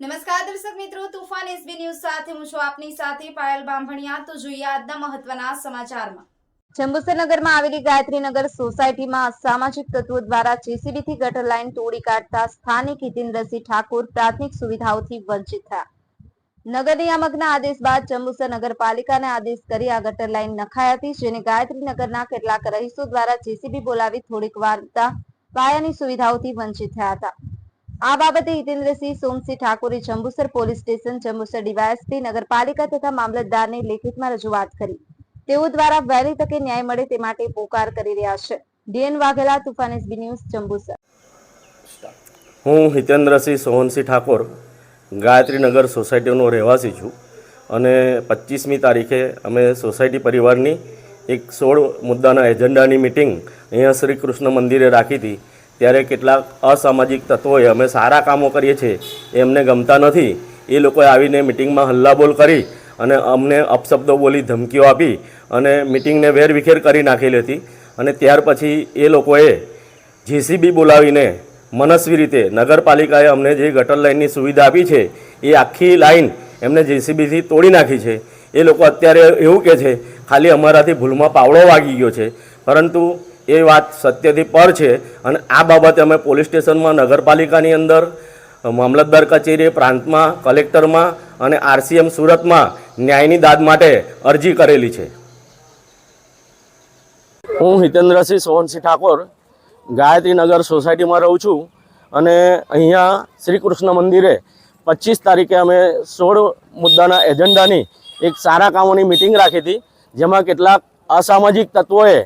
નમસ્કાર દર્શક મિત્રો, તુફાન એસબી ન્યૂઝ સાથે હું છું આપની સાથે પાયલ બાંભણિયા. તો જોઈએ આજના મહત્વના સમાચારમાં. જંબુસરનગરમાં આવેલી ગાયત્રીનગર સોસાયટીમાં અસામાજિક તત્વો દ્વારા JCB થી ગટર લાઇન તોડી કાઢતા સ્થાનિક હિતેન્દ્રસિંહ ઠાકોર પ્રાથમિક સુવિધાઓથી વંચિત થયા. નગર નિયામકના આદેશ બાદ જંબુસર નગરપાલિકાને આદેશ કરી આ ગટર લાઇન નખાઈ હતી, જેને ગાયત્રી નગરના કેટલાક રહીશો દ્વારા જેસીબી બોલાવી થોડીક વારતા પાયાની સુવિધાઓથી વંચિત થયા હતા. આ બાબતે હિતેન્દ્રસિંહ સોમસિંહ ઠાકોરે Jambusar police station, Jambusar DYSP, નગરપાલિકા તથા મામલતદારને લેખિતમાં રજૂઆત કરી. તેઓ દ્વારા વહેલી તકે ન્યાય મળે તે માટે પોકાર કરી રહ્યા છે. D N Vaghela, Toofan S B news, Jambusar. હું હિતેન્દ્રસિંહ સોહનસિંહ ઠાકોર ગાયત્રીનગર સોસાયટીનો રહેવાસી છું અને પચીસમી તારીખે અમે સોસાયટી પરિવારની એક સોળ મુદ્દાના એજન્ડાની મિટિંગ અહીંયા શ્રી કૃષ્ણ મંદિરે રાખી હતી. ત્યારે કેટલાક અસામાજિક તત્વોએ અમે સારા કામો કરીએ છીએ, એમને ગમતા નથી. એ લોકોએ આવીને મિટિંગમાં હલ્લાબોલ કરી અને અમને અપશબ્દો બોલી ધમકીઓ આપી અને મિટિંગને વેરવિખેર કરી નાખેલી હતી. અને ત્યાર પછી એ લોકોએ જેસીબી બોલાવીને મનસ્વી રીતે નગરપાલિકાએ અમને જે ગટર લાઇનની સુવિધા આપી છે, એ આખી લાઈન એમને જેસીબીથી તોડી નાખી છે. એ લોકો અત્યારે એવું કહે છે, ખાલી અમારાથી ભૂલમાં પાવડો વાગી ગયો છે. પરંતુ એ વાત સત્યથી પર છે. અને આ બાબતે અમે પોલીસ સ્ટેશનમાં, નગરપાલિકાની અંદર, મામલતદાર કચેરી પ્રાંતમાં, કલેક્ટરમાં અને આરસીએમ સુરતમાં ન્યાયની દાદ માટે અરજી કરેલી છે. હું હિતેન્દ્રસિંહ સોહનસિંહ ઠાકોર ગાયત્રીનગર સોસાયટીમાં રહું છું અને અહીંયા શ્રી કૃષ્ણ મંદિરે પચીસ તારીખે અમે સોળ મુદ્દાના એજન્ડાની એક સારા કામોની મિટિંગ રાખી હતી, જેમાં કેટલાક અસામાજિક તત્વોએ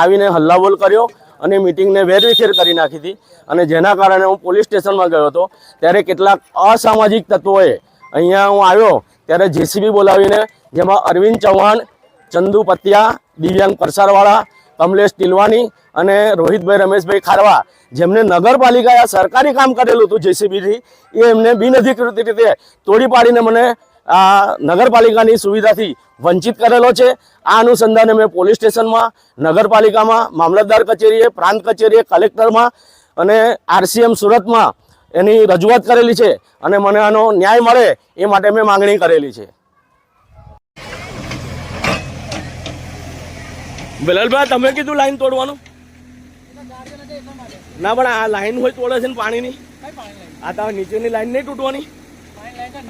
આવીને હલ્લાબોલ કર્યો અને મિટિંગને વેરવિખેર કરી નાખી હતી. અને જેના કારણે હું પોલીસ સ્ટેશનમાં ગયો હતો. ત્યારે કેટલાક અસામાજિક તત્વોએ અહીંયા હું આવ્યો. ત્યારે જેસીબી બોલાવીને, જેમાં અરવિંદ ચૌહાણ, ચંદુ પતિયા, દિવ્યાંગ પરસારવાળા, કમલેશ તિલવાની અને રોહિતભાઈ રમેશભાઈ ખારવા, જેમને નગરપાલિકાએ સરકારી કામ કરેલું હતું જેસીબીથી, એ એમને બિનઅધિકૃત રીતે તોડી પાડીને મને આ નગરપાલિકાની સુવિધાથી વંચિત કરેલો છે. આ અનુસંધાને મેં પોલીસ સ્ટેશનમાં, નગરપાલિકામાં, મામલતદાર કચેરીએ, પ્રાંત કચેરીએ, કલેક્ટરમાં અને આરસીએમ સુરતમાં એની રજૂઆત કરેલી છે અને મને આનો ન્યાય મળે એ માટે મેં માંગણી કરેલી છે. બિલાલભાઈ તમે કીધું લાઈન તોડવાનું? ના, પણ આ લાઈન હોય તોડે છે ને પાણીની? આ તો નીચેની લાઈન નહીં તૂટવાની?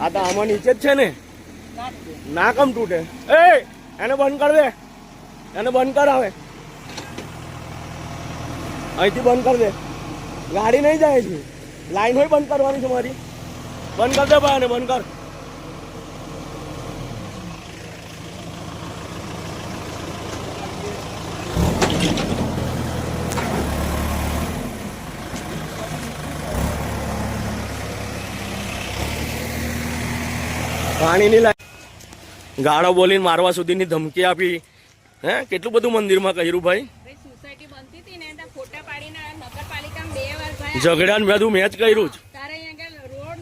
આ તો આમાં નીચે જ છે ને. ના કમ તૂટે? એ, એને બંધ કર દે. એને બંધ કર આવે અહીંથી બંધ કર દે. ગાડી નહીં જાય છે. લાઈન હોય બંધ કરવાની છે મારી. બંધ કર દે ભાઈ એને, બંધ કર. પાણીની લાઈન. ગાળો બોલીને મારવા સુધીની ધમકી આપી. હે કેટલું બધું મંદિરમાં કર્યું ભાઈ? ઝઘડા ને બધું મેચ કર્યું જ.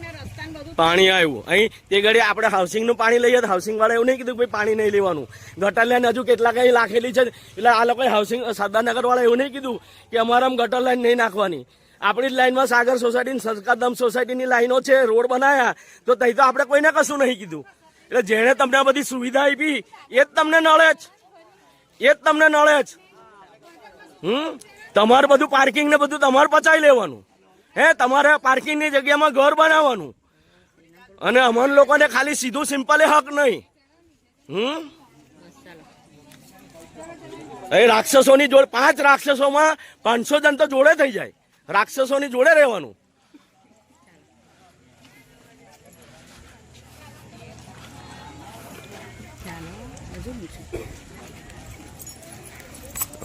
ને બધું પાણી આવ્યું. અહીં તે ઘડી આપણે હાઉસિંગનું પાણી લઈએ તો હાઉસિંગ વાળા એવું નહીં કીધું ભાઈ પાણી નહીં લેવાનું. ગટર લાઈન હજુ કેટલા કઈ લાખેલી છે એટલે આ લોકોએ હાઉસિંગ સરદારનગર વાળા એવું નહીં કીધું કે અમારામાં ગટર લાઈન નહીં નાખવાની. આપણી જ લાઈનમાં સાગર સોસાયટી સરકારધામ સોસાયટીની લાઈનો છે, રોડ બનાવ્યા તો તઈ તો આપણે કોઈને કશું નહીં કીધું. એટલે જેણે તમને આ બધી સુવિધા આપી, એ જ તમને નળે જ. એ જ તમને નળે જ. હમ? તમારે બધું પાર્કિંગ ને બધું તમારે પચાવી લેવાનું. હે, તમારે પાર્કિંગની જગ્યામાં ઘર બનાવવાનું. અને અમન લોકોને ખાલી સીધું સિમ્પલ હક નહીં. હમ? એ રાક્ષસોની જોડે, પાંચ રાક્ષસોમાં પાંચસો જણ તો જોડે થઈ જાય. રાક્ષસોની જોડે રહેવાનું.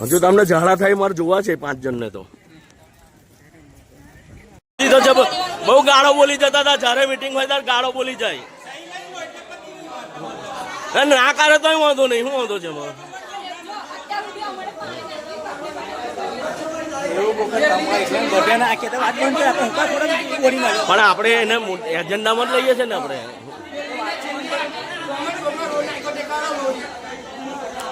હજુ તમને ઝાડા થાય મારે જોવા છે પાંચ જણને તો. બહુ ગાળો બોલી જતા હતા, જ્યારે મીટિંગ હોય ત્યારે ગાળો બોલી જાય. ના કરે તો વાંધો નહીં. શું વાંધો છે મારો પણ આપણે એને એજન્ડામાં જ લઈએ છીએ ને આપણે.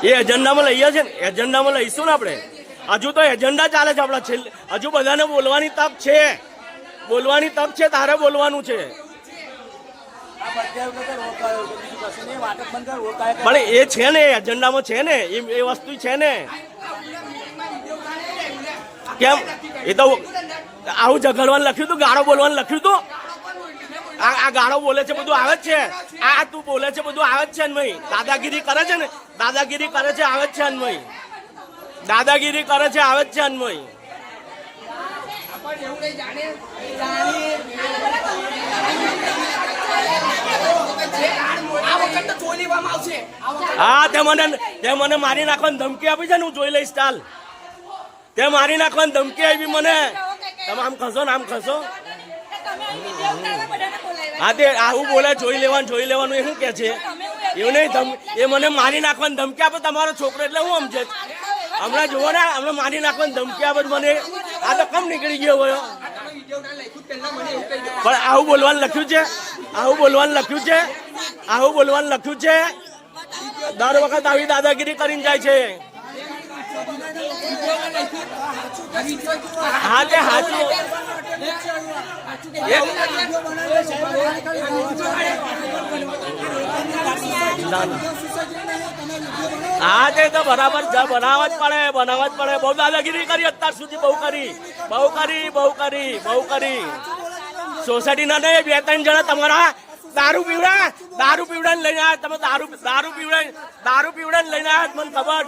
એ એજન્ડામાં લઈએ છીએ ને. એજન્ડામાં લઈશું ને આપણે. હજુ તો એજન્ડા ચાલે છે આપણા છેલ્લે. હજુ બધાને બોલવાની તક છે. બોલવાની તક છે, તારે બોલવાનું છે. પણ એ છે ને, એજન્ડામાં છે ને. એ વસ્તુ છે ને. કેમ? એ તો આવું ઝઘડવાનું લખ્યું હતું ગાળો બોલવાનું લખ્યું હતું આ ગાળો બોલે છે, બધું આવે જ છે. આ તું બોલે છે, બધું આવે જ છે અન્મય દાદાગીરી કરે છે ને? દાદાગીરી કરે છે, આવે જ છે અન્મય દાદાગીરી કરે છે, આવે જ છે અન્મય હા, તે મને તે મને મારી નાખવાની ધમકી આપી છે ને, હું જોઈ લઈશ, ચાલ. તે મારી નાખવાની ધમકી આવી મને. તમે આમ ખસો ને આમ ખસો. હા, તે આવું બોલે જોઈ લેવાનું જોઈ લેવાનું, એ શું કે છે? એવું નહીં, ધમ, એ મને મારી નાખવાની ધમકી આપે તમારો છોકરો, એટલે હું સમજે? હમણાં જુઓ ને, હમણાં મારી નાખવાની ધમકી આપે મને. આ તો કમ નીકળી ગયો હોય? પણ આવું બોલવાનું લખ્યું છે? આવું બોલવાનું લખ્યું છે? આવું બોલવાનું લખ્યું છે? દર વખત આવી દાદાગીરી કરીને જાય છે. હા, તે હાચું. હા તે બરાબર પડે, બનાવવા પડે. બહુ દાદાગીરી કરી અત્યાર સુધી, બહુ કરી. બહુ કરી બહુ કરી બહુ કરી. સોસાયટીના નહીં, બે ત્રણ જણા તમારા દારૂ પીવડા દારૂ પીવડા લઈને આવ્યા. તમે દારૂ દારૂ પીવડા દારૂ પીવડા લઈને આવ્યા, મને ખબર.